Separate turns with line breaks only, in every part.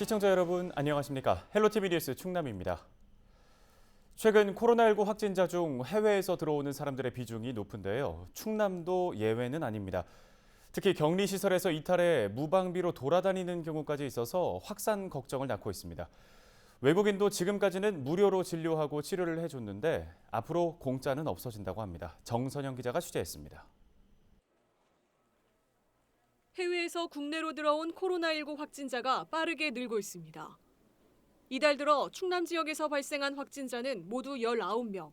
시청자 여러분 안녕하십니까? 헬로티비 뉴스 충남입니다. 최근 코로나19 확진자 중 해외에서 들어오는 사람들의 비중이 높은데요. 충남도 예외는 아닙니다. 특히 격리시설에서 이탈해 무방비로 돌아다니는 경우까지 있어서 확산 걱정을 낳고 있습니다. 외국인도 지금까지는 무료로 진료하고 치료를 해줬는데 앞으로 공짜는 없어진다고 합니다. 정선영 기자가 취재했습니다.
해외에서 국내로 들어온 코로나19 확진자가 빠르게 늘고 있습니다. 이달 들어 충남 지역에서 발생한 확진자는 모두 19명.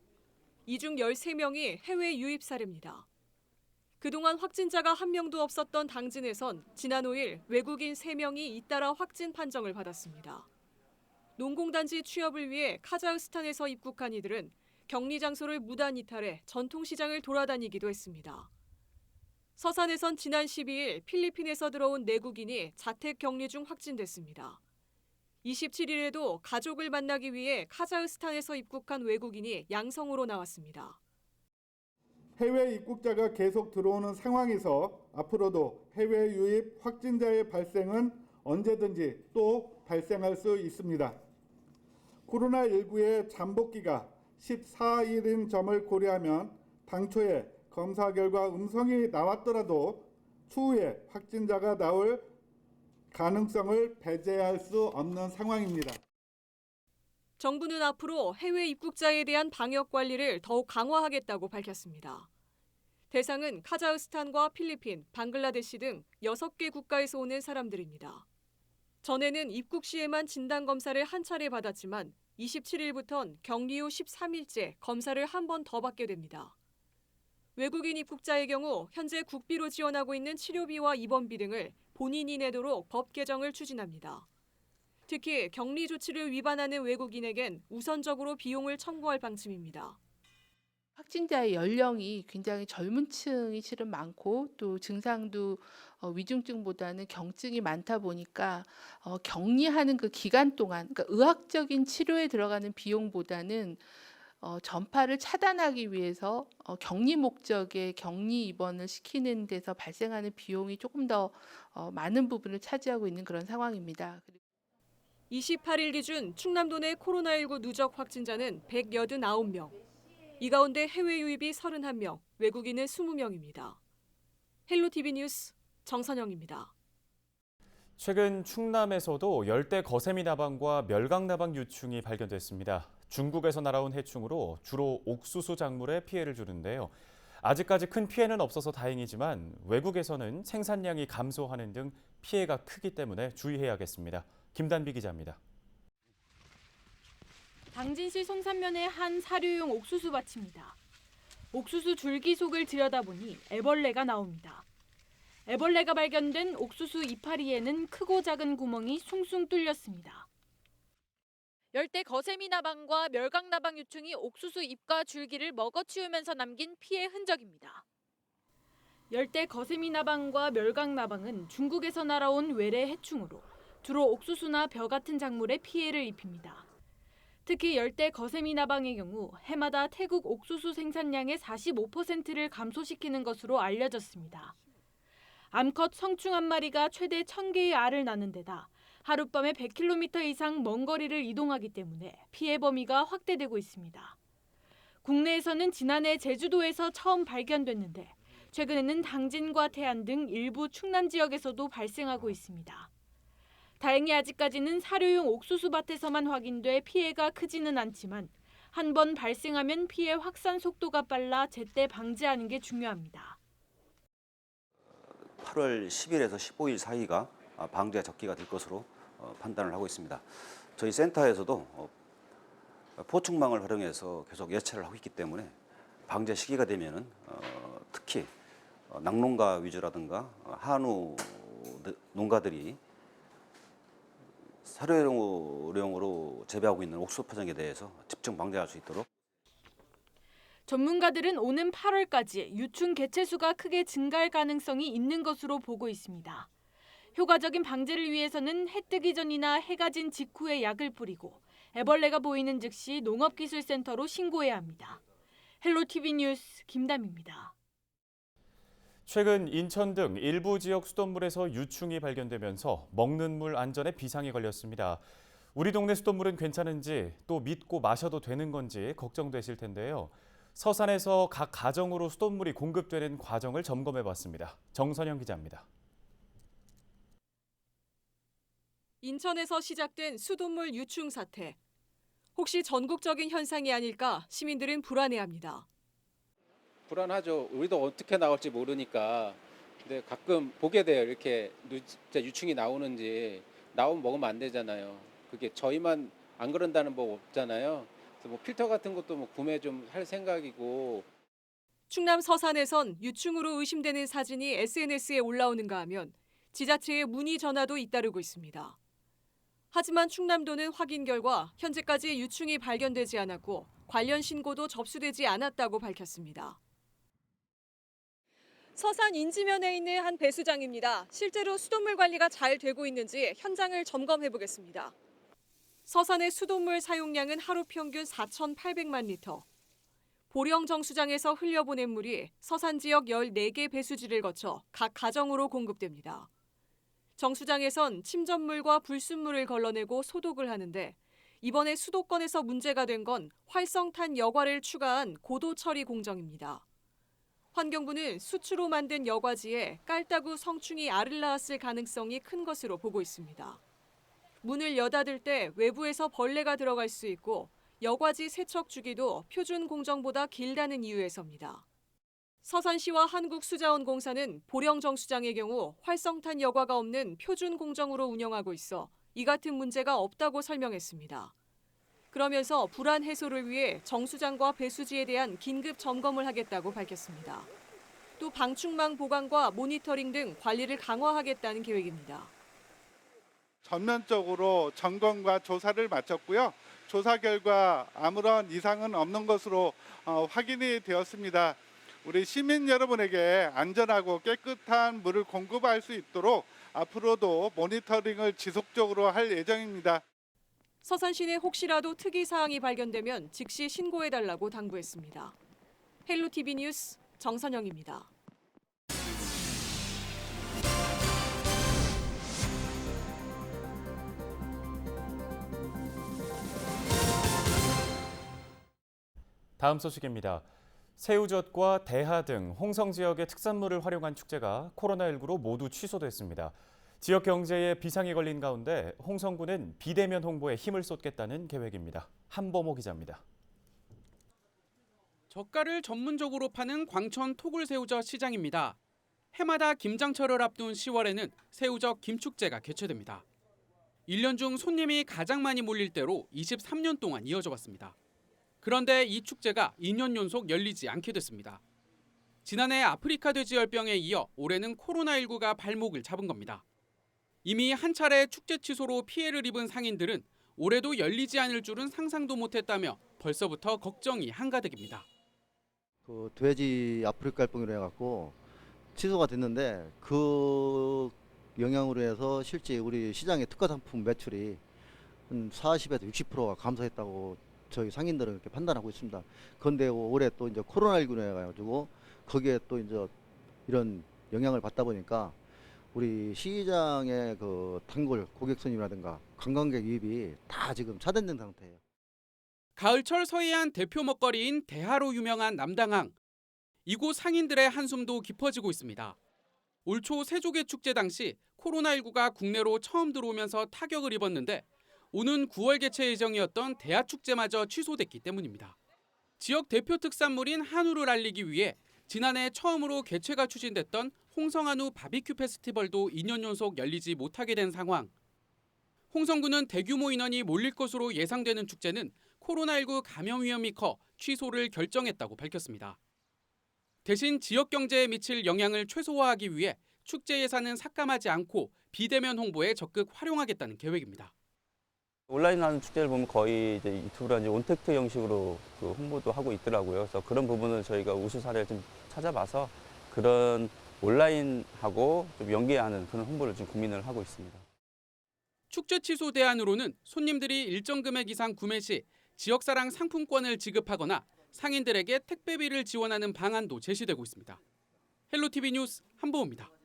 이 중 13명이 해외 유입 사례입니다. 그동안 확진자가 한 명도 없었던 당진에선 지난 5일 외국인 3명이 잇따라 확진 판정을 받았습니다. 농공단지 취업을 위해 카자흐스탄에서 입국한 이들은 격리 장소를 무단 이탈해 전통시장을 돌아다니기도 했습니다. 서산에선 지난 12일 필리핀에서 들어온 내국인이 자택 격리 중 확진됐습니다. 27일에도 가족을 만나기 위해 카자흐스탄에서 입국한 외국인이 양성으로 나왔습니다.
해외 입국자가 계속 들어오는 상황에서 앞으로도 해외 유입 확진자의 발생은 언제든지 또 발생할 수 있습니다. 코로나19의 잠복기가 14일인 점을 고려하면 당초에 검사 결과 음성이 나왔더라도 추후에 확진자가 나올 가능성을 배제할 수 없는 상황입니다.
정부는 앞으로 해외 입국자에 대한 방역 관리를 더욱 강화하겠다고 밝혔습니다. 대상은 카자흐스탄과 필리핀, 방글라데시 등 6개 국가에서 오는 사람들입니다. 전에는 입국 시에만 진단 검사를 한 차례 받았지만 27일부턴 격리 후 13일째 검사를 한 번 더 받게 됩니다. 외국인 입국자의 경우 현재 국비로 지원하고 있는 치료비와 입원비 등을 본인이 내도록 법 개정을 추진합니다. 특히 격리 조치를 위반하는 외국인에겐 우선적으로 비용을 청구할 방침입니다.
확진자의 연령이 굉장히 젊은 층이 실은 많고 또 증상도 어, 위중증보다는 경증이 많다 보니까 어, 격리하는 그 기간 동안 그러니까 의학적인 치료에 들어가는 비용보다는 어, 전파를 차단하기 위해서 어, 격리 목적의 격리 입원을 시키는 데서 발생하는 비용이 조금 더 어, 많은 부분을 차지하고 있는 그런 상황입니다. 그리고
28일 기준 충남도 내 코로나19 누적 확진자는 189명. 이 가운데 해외 유입이 31명, 외국인은 20명입니다. 헬로티비 뉴스 정선영입니다.
최근 충남에서도 열대 거세미 나방과 멸강 나방 유충이 발견됐습니다. 중국에서 날아온 해충으로 주로 옥수수 작물에 피해를 주는데요. 아직까지 큰 피해는 없어서 다행이지만 외국에서는 생산량이 감소하는 등 피해가 크기 때문에 주의해야겠습니다. 김단비 기자입니다.
당진시 송산면의 한 사료용 옥수수 밭입니다. 옥수수 줄기 속을 들여다보니 애벌레가 나옵니다. 애벌레가 발견된 옥수수 이파리에는 크고 작은 구멍이 숭숭 뚫렸습니다. 열대 거세미 나방과 멸강 나방 유충이 옥수수 잎과 줄기를 먹어치우면서 남긴 피해 흔적입니다. 열대 거세미 나방과 멸강 나방은 중국에서 날아온 외래 해충으로 주로 옥수수나 벼 같은 작물에 피해를 입힙니다. 특히 열대 거세미 나방의 경우 해마다 태국 옥수수 생산량의 45%를 감소시키는 것으로 알려졌습니다. 암컷 성충 한 마리가 최대 1000개의 알을 낳는 데다 하룻밤에 100km 이상 먼 거리를 이동하기 때문에 피해 범위가 확대되고 있습니다. 국내에서는 지난해 제주도에서 처음 발견됐는데 최근에는 당진과 태안 등 일부 충남 지역에서도 발생하고 있습니다. 다행히 아직까지는 사료용 옥수수 밭에서만 확인돼 피해가 크지는 않지만 한 번 발생하면 피해 확산 속도가 빨라 제때 방지하는 게 중요합니다.
8월 10일에서 15일 사이가 아, 방제 적기가 될 것으로 어, 판단을 하고 있습니다. 저희 센터에서도 어, 포충망을 활용해서 계속 예찰을 하고 있기 때문에 방제 시기가 되면은 어, 특히 어, 낙농가 위주라든가 어, 한우 느- 농가들이 사료용으로 재배하고 있는 옥수수 포장에 대해서 집중 방제할 수 있도록
전문가들은 오는 8월까지 유충 개체수가 크게 증가할 가능성이 있는 것으로 보고 있습니다. 효과적인 방제를 위해서는 해 뜨기 전이나 해가 진 직후에 약을 뿌리고 애벌레가 보이는 즉시 농업기술센터로 신고해야 합니다. 헬로티비 뉴스 김담입니다.
최근 인천 등 일부 지역 수돗물에서 유충이 발견되면서 먹는 물 안전에 비상이 걸렸습니다. 우리 동네 수돗물은 괜찮은지 또 믿고 마셔도 되는 건지 걱정되실 텐데요. 서산에서 각 가정으로 수돗물이 공급되는 과정을 점검해 봤습니다. 정선영 기자입니다.
인천에서 시작된 수돗물 유충 사태. 혹시 전국적인 현상이 아닐까 시민들은 불안해합니다.
불안하죠. 우리도 어떻게 나올지 모르니까. 근데 가끔 보게 돼요. 이렇게 유충이 나오는지 나오면 먹으면 안 되잖아요. 그게 저희만 안 그런다는 법 없잖아요. 그래서 뭐 필터 같은 것도 뭐 구매 좀 할 생각이고
충남 서산에선 유충으로 의심되는 사진이 SNS에 올라오는가 하면 지자체에 문의 전화도 잇따르고 있습니다. 하지만 충남도는 확인 결과 현재까지 유충이 발견되지 않았고 관련 신고도 접수되지 않았다고 밝혔습니다. 서산 인지면에 있는 한 배수장입니다. 실제로 수돗물 관리가 잘 되고 있는지 현장을 점검해 보겠습니다. 서산의 수돗물 사용량은 하루 평균 4,800만 리터. 보령 정수장에서 흘려보낸 물이 서산 지역 14개 배수지를 거쳐 각 가정으로 공급됩니다. 정수장에선 침전물과 불순물을 걸러내고 소독을 하는데 이번에 수도권에서 문제가 된 건 활성탄 여과를 추가한 고도 처리 공정입니다. 환경부는 수추로 만든 여과지에 깔따구 성충이 알을 낳았을 가능성이 큰 것으로 보고 있습니다. 문을 여닫을 때 외부에서 벌레가 들어갈 수 있고 여과지 세척 주기도 표준 공정보다 길다는 이유에서입니다. 서산시와 한국수자원공사는 보령 정수장의 경우 활성탄 여과가 없는 표준 공정으로 운영하고 있어 이 같은 문제가 없다고 설명했습니다. 그러면서 불안 해소를 위해 정수장과 배수지에 대한 긴급 점검을 하겠다고 밝혔습니다. 또 방충망 보강과 모니터링 등 관리를 강화하겠다는 계획입니다.
전면적으로 점검과 조사를 마쳤고요. 조사 결과 아무런 이상은 없는 것으로 어, 확인이 되었습니다. 우리 시민 여러분에게 안전하고 깨끗한 물을 공급할 수 있도록 앞으로도 모니터링을 지속적으로 할 예정입니다.
서산시내 혹시라도 특이 사항이 발견되면 즉시 신고해 달라고 당부했습니다. 헬로 TV 뉴스 정선영입니다.
다음 소식입니다. 새우젓과 대하 등 홍성 지역의 특산물을 활용한 축제가 코로나19로 모두 취소됐습니다. 지역 경제에 비상이 걸린 가운데 홍성군은 비대면 홍보에 힘을 쏟겠다는 계획입니다. 한범호 기자입니다.
젓갈을 전문적으로 파는 광천 토굴새우젓 시장입니다. 해마다 김장철을 앞둔 10월에는 새우젓 김축제가 개최됩니다. 1년 중 손님이 가장 많이 몰릴 때로 23년 동안 이어져 왔습니다. 그런데 이 축제가 2년 연속 열리지 않게 됐습니다. 지난해 아프리카 돼지열병에 이어 올해는 코로나19가 발목을 잡은 겁니다. 이미 한 차례 축제 취소로 피해를 입은 상인들은 올해도 열리지 않을 줄은 상상도 못했다며 벌써부터 걱정이 한가득입니다.
그 돼지 아프리카 열병으로 해갖고 취소가 됐는데 그 영향으로 해서 실제 우리 시장의 특화 상품 매출이 한 40에서 60%가 감소했다고 저희 상인들은 이렇게 판단하고 있습니다. 그런데 올해 또 이제 코로나19로 해가지고 거기에 또 이제 이런 영향을 받다 보니까 우리 시장의 그 단골 고객 손님이라든가 관광객 유입이 다 지금 차단된 상태예요.
가을철 서해안 대표 먹거리인 대하로 유명한 남당항. 이곳 상인들의 한숨도 깊어지고 있습니다. 올 초 세조개 축제 당시 코로나19가 국내로 처음 들어오면서 타격을 입었는데 오는 9월 개최 예정이었던 대하 축제마저 취소됐기 때문입니다. 지역 대표 특산물인 한우를 알리기 위해 지난해 처음으로 개최가 추진됐던 홍성한우 바비큐 페스티벌도 2년 연속 열리지 못하게 된 상황. 홍성군은 대규모 인원이 몰릴 것으로 예상되는 축제는 코로나19 감염 위험이 커 취소를 결정했다고 밝혔습니다. 대신 지역 경제에 미칠 영향을 최소화하기 위해 축제 예산은 삭감하지 않고 비대면 홍보에 적극 활용하겠다는 계획입니다.
온라인 하는 축제를 보면 거의 이제 유튜브나 이제 온택트 형식으로 그 홍보도 하고 있더라고요. 그래서 그런 부분을 저희가 우수 사례를 좀 찾아봐서 그런 온라인하고 좀 연계하는 그런 홍보를 지금 고민을 하고 있습니다.
축제 취소 대안으로는 손님들이 일정 금액 이상 구매 시 지역사랑 상품권을 지급하거나 상인들에게 택배비를 지원하는 방안도 제시되고 있습니다. 헬로티비 뉴스 한보호입니다.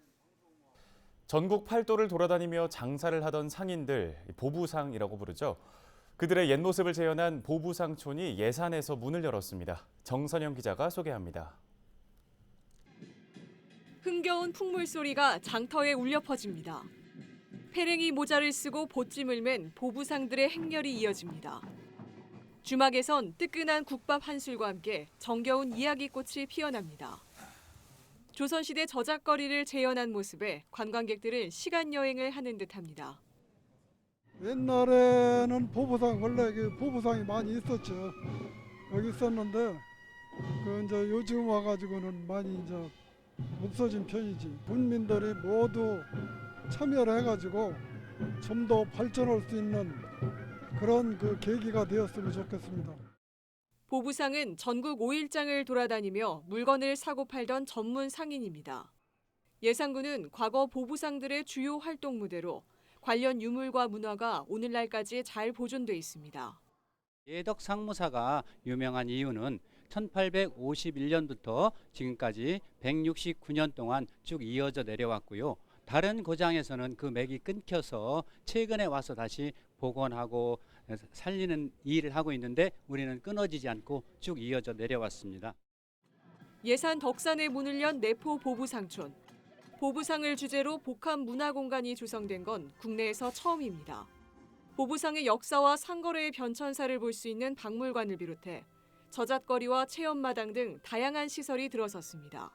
전국 팔도를 돌아다니며 장사를 하던 상인들, 보부상이라고 부르죠. 그들의 옛 모습을 재현한 보부상촌이 예산에서 문을 열었습니다. 정선영 기자가 소개합니다.
흥겨운 풍물 소리가 장터에 울려 퍼집니다. 페랭이 모자를 쓰고 보찜을 맨 보부상들의 행렬이 이어집니다. 주막에선 뜨끈한 국밥 한 술과 함께 정겨운 이야기꽃이 피어납니다. 조선시대 저작거리를 재현한 모습에 관광객들은 시간 여행을 하는 듯합니다.
옛날에는 보부상 원래 그 보부상이 많이 있었죠. 여기 있었는데 그 이제 요즘 와가지고는 많이 이제 없어진 편이지. 군민들이 모두 참여를 해가지고 좀 더 발전할 수 있는 그런 그 계기가 되었으면 좋겠습니다.
보부상은 전국 5일장을 돌아다니며 물건을 사고 팔던 전문 상인입니다. 예산군은 과거 보부상들의 주요 활동 무대로 관련 유물과 문화가 오늘날까지 잘 보존돼 있습니다.
예덕 상무사가 유명한 이유는 1851년부터 지금까지 169년 동안 쭉 이어져 내려왔고요. 다른 고장에서는 그 맥이 끊겨서 최근에 와서 다시 복원하고 살리는 일을 하고 있는데 우리는 끊어지지 않고 쭉 이어져 내려왔습니다.
예산 덕산에 문을 연 내포 보부상촌. 보부상을 주제로 복합 문화 공간이 조성된 건 국내에서 처음입니다. 보부상의 역사와 상거래의 변천사를 볼 수 있는 박물관을 비롯해 저잣거리와 체험마당 등 다양한 시설이 들어섰습니다.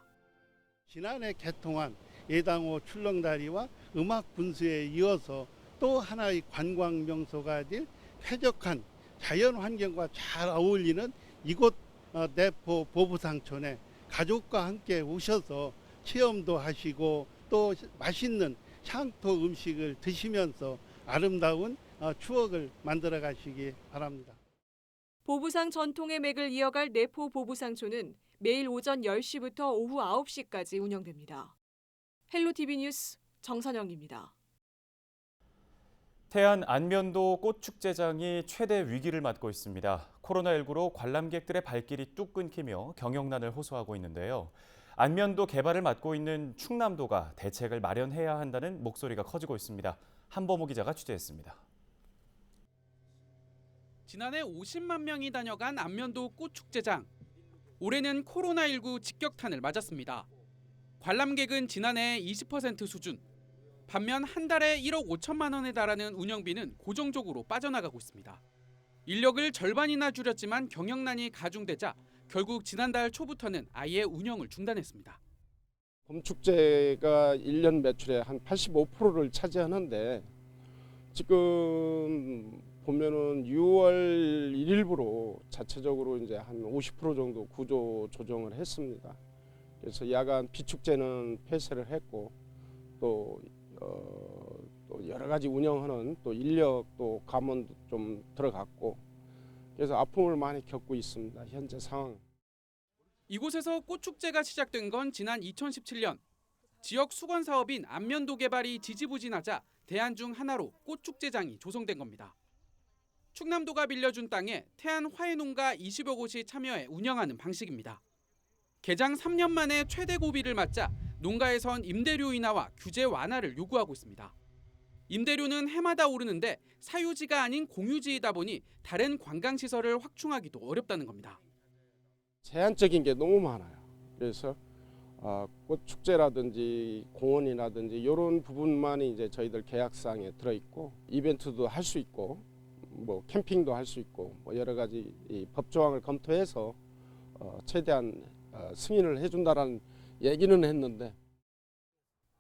지난해 개통한 예당호 출렁다리와 음악 분수에 이어서 또 하나의 관광 명소가 될 쾌적한 자연 환경과 잘 어울리는 이곳 어, 내포 보부상촌에 가족과 함께 오셔서 체험도 하시고 또 맛있는 향토 음식을 드시면서 아름다운 어, 추억을 만들어 가시기 바랍니다.
보부상 전통의 맥을 이어갈 내포 보부상촌은 매일 오전 10시부터 오후 9시까지 운영됩니다. 헬로티비 뉴스 정선영입니다.
태안 안면도 꽃축제장이 최대 위기를 맞고 있습니다. 코로나19로 관람객들의 발길이 뚝 끊기며 경영난을 호소하고 있는데요. 안면도 개발을 맡고 있는 충남도가 대책을 마련해야 한다는 목소리가 커지고 있습니다. 한범호 기자가 취재했습니다.
지난해 50만 명이 다녀간 안면도 꽃축제장. 올해는 코로나19 직격탄을 맞았습니다. 관람객은 지난해 20% 수준. 반면 한 달에 1억 5천만 원에 달하는 운영비는 고정적으로 빠져나가고 있습니다. 인력을 절반이나 줄였지만 경영난이 가중되자 결국 지난달 초부터는 아예 운영을 중단했습니다.
봄축제가 1년 매출의 한 85%를 차지하는데 지금 보면은 6월 1일부로 자체적으로 이제 한 50% 정도 구조 조정을 했습니다. 그래서 야간 비축제는 폐쇄를 했고 또, 어, 또 여러 가지 운영하는 또 인력도 감원도 좀 들어갔고 그래서 아픔을 많이 겪고 있습니다. 현재 상황.
이곳에서 꽃축제가 시작된 건 지난 2017년. 지역 수건 사업인 안면도 개발이 지지부진하자 대안 중 하나로 꽃축제장이 조성된 겁니다. 충남도가 빌려준 땅에 태안 화훼 농가 20여 곳이 참여해 운영하는 방식입니다. 개장 3년 만에 최대 고비를 맞자 농가에선 임대료 인하와 규제 완화를 요구하고 있습니다. 임대료는 해마다 오르는데 사유지가 아닌 공유지이다 보니 다른 관광시설을 확충하기도 어렵다는 겁니다.
제한적인 게 너무 많아요. 그래서 어, 꽃 축제라든지 공원이라든지 이런 부분만이 이제 저희들 계약상에 들어 있고 이벤트도 할 수 있고 뭐 캠핑도 할 수 있고 뭐 여러 가지 이 법조항을 검토해서 어, 최대한 어, 승인을 해준다라는 얘기는 했는데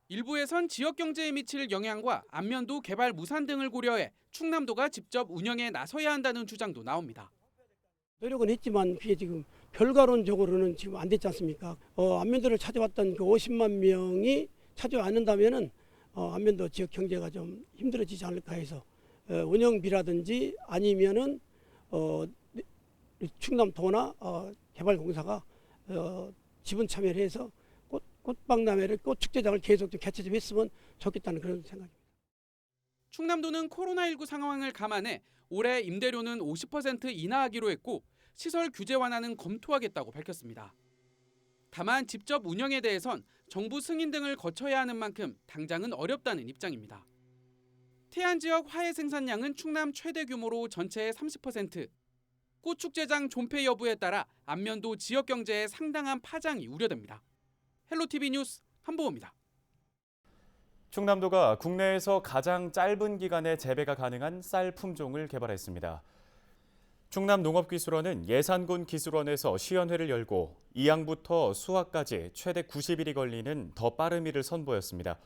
일부에선 지역 경제에 미칠 영향과 안면도 개발 무산 등을 고려해 충남도가 직접 운영에 나서야 한다는 주장도 나옵니다.
노력은 했지만 그게 지금 결과론적으로는 지금 안 됐지 않습니까? 어, 안면도를 찾아왔던 그 50만 명이 찾아왔는다면은 어, 안면도 지역 경제가 좀 힘들어지지 않을까 해서 어, 운영비라든지 아니면은 어, 충남도나 어, 개발공사가 어, 지분 참여를 해서 꽃, 꽃박람회를 꽃축제장을 계속 좀 개최 좀 했으면 좋겠다는 그런 생각입니다.
충남도는 코로나19 상황을 감안해 올해 임대료는 50% 인하하기로 했고 시설 규제 완화는 검토하겠다고 밝혔습니다. 다만 직접 운영에 대해선 정부 승인 등을 거쳐야 하는 만큼 당장은 어렵다는 입장입니다. 태안 지역 화해 생산량은 충남 최대 규모로 전체의 30%. 꽃 축제장 존폐 여부에 따라 안면도 지역 경제에 상당한 파장이 우려됩니다. 헬로티비 뉴스 한보호입니다.
충남도가 국내에서 가장 짧은 기간에 재배가 가능한 쌀 품종을 개발했습니다. 충남농업기술원은 예산군 기술원에서 시연회를 열고 이양부터 수확까지 최대 90일이 걸리는 더 빠르미를 선보였습니다.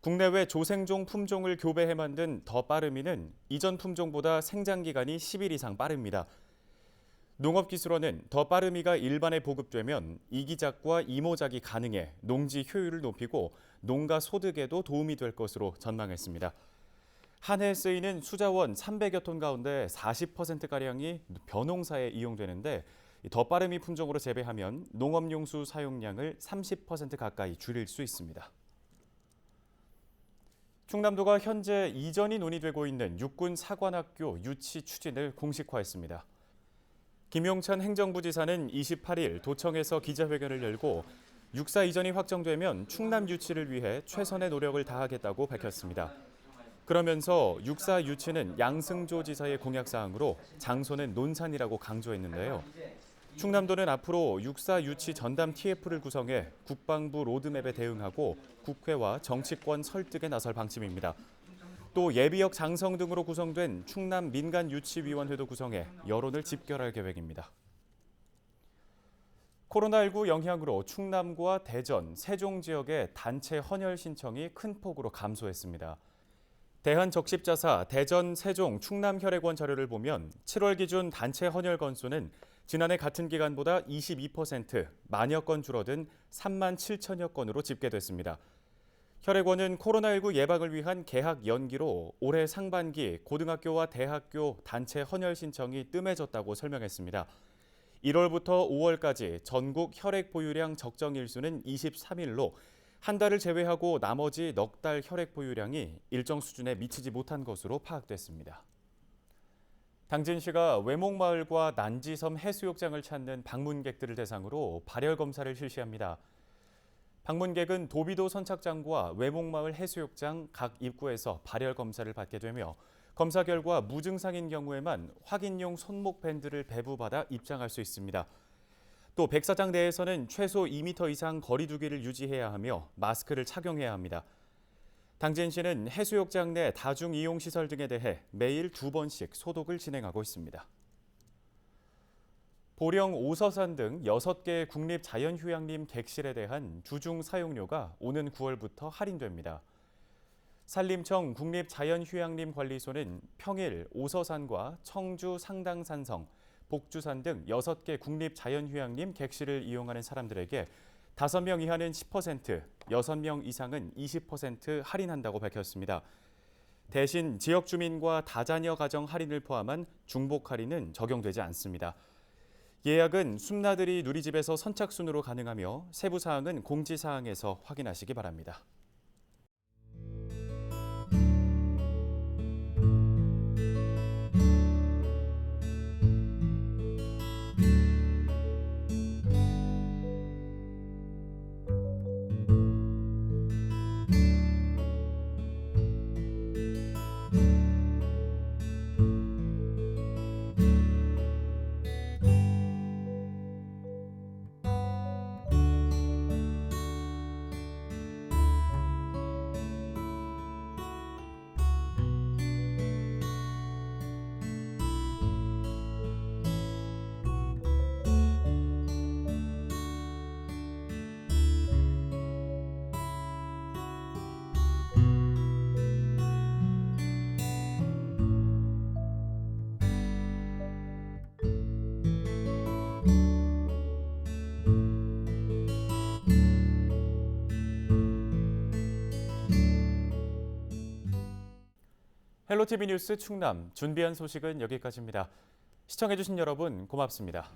국내외 조생종 품종을 교배해 만든 더 빠르미는 이전 품종보다 생장 기간이 10일 이상 빠릅니다. 농업기술원은 더 빠르미가 일반에 보급되면 이기작과 이모작이 가능해 농지 효율을 높이고 농가 소득에도 도움이 될 것으로 전망했습니다. 한 해에 쓰이는 수자원 300여 톤 가운데 40%가량이 벼농사에 이용되는데 더 빠르미 품종으로 재배하면 농업용수 사용량을 30% 가까이 줄일 수 있습니다. 충남도가 현재 이전이 논의되고 있는 육군 사관학교 유치 추진을 공식화했습니다. 김용찬 행정부지사는 28일 도청에서 기자회견을 열고 육사 이전이 확정되면 충남 유치를 위해 최선의 노력을 다하겠다고 밝혔습니다. 그러면서 육사 유치는 양승조 지사의 공약 사항으로 장소는 논산이라고 강조했는데요. 충남도는 앞으로 육사 유치 전담 TF를 구성해 국방부 로드맵에 대응하고 국회와 정치권 설득에 나설 방침입니다. 또 예비역 장성 등으로 구성된 충남 민간 유치위원회도 구성해 여론을 집결할 계획입니다. 코로나19 영향으로 충남과 대전, 세종 지역의 단체 헌혈 신청이 큰 폭으로 감소했습니다. 대한적십자사 대전, 세종, 충남혈액원 자료를 보면 7월 기준 단체 헌혈 건수는 지난해 같은 기간보다 22% 만여 건 줄어든 3만 7천여 건으로 집계됐습니다. 혈액원은 코로나19 예방을 위한 개학 연기로 올해 상반기 고등학교와 대학교 단체 헌혈 신청이 뜸해졌다고 설명했습니다. 1월부터 5월까지 전국 혈액 보유량 적정 일수는 23일로 한 달을 제외하고 나머지 넉 달 혈액 보유량이 일정 수준에 미치지 못한 것으로 파악됐습니다. 당진시가 외목마을과 난지섬 해수욕장을 찾는 방문객들을 대상으로 발열 검사를 실시합니다. 방문객은 도비도 선착장과 외목마을 해수욕장 각 입구에서 발열 검사를 받게 되며 검사 결과 무증상인 경우에만 확인용 손목 밴드를 배부받아 입장할 수 있습니다. 또 백사장 내에서는 최소 2m 이상 거리 두기를 유지해야 하며 마스크를 착용해야 합니다. 당진시는 해수욕장 내 다중 이용 시설 등에 대해 매일 두 번씩 소독을 진행하고 있습니다. 보령 오서산 등 6개 국립 자연휴양림 객실에 대한 주중 사용료가 오는 9월부터 할인됩니다. 산림청 국립자연휴양림관리소는 평일 오서산과 청주 상당산성, 복주산 등 6개 국립자연휴양림 객실을 이용하는 사람들에게 5명 이하는 10%, 6명 이상은 20% 할인한다고 밝혔습니다. 대신 지역 주민과 다자녀 가정 할인을 포함한 중복 할인은 적용되지 않습니다. 예약은 숨나들이 누리집에서 선착순으로 가능하며 세부 사항은 공지 사항에서 확인하시기 바랍니다. 헬로티비 뉴스 충남 준비한 소식은 여기까지입니다. 시청해주신 여러분 고맙습니다.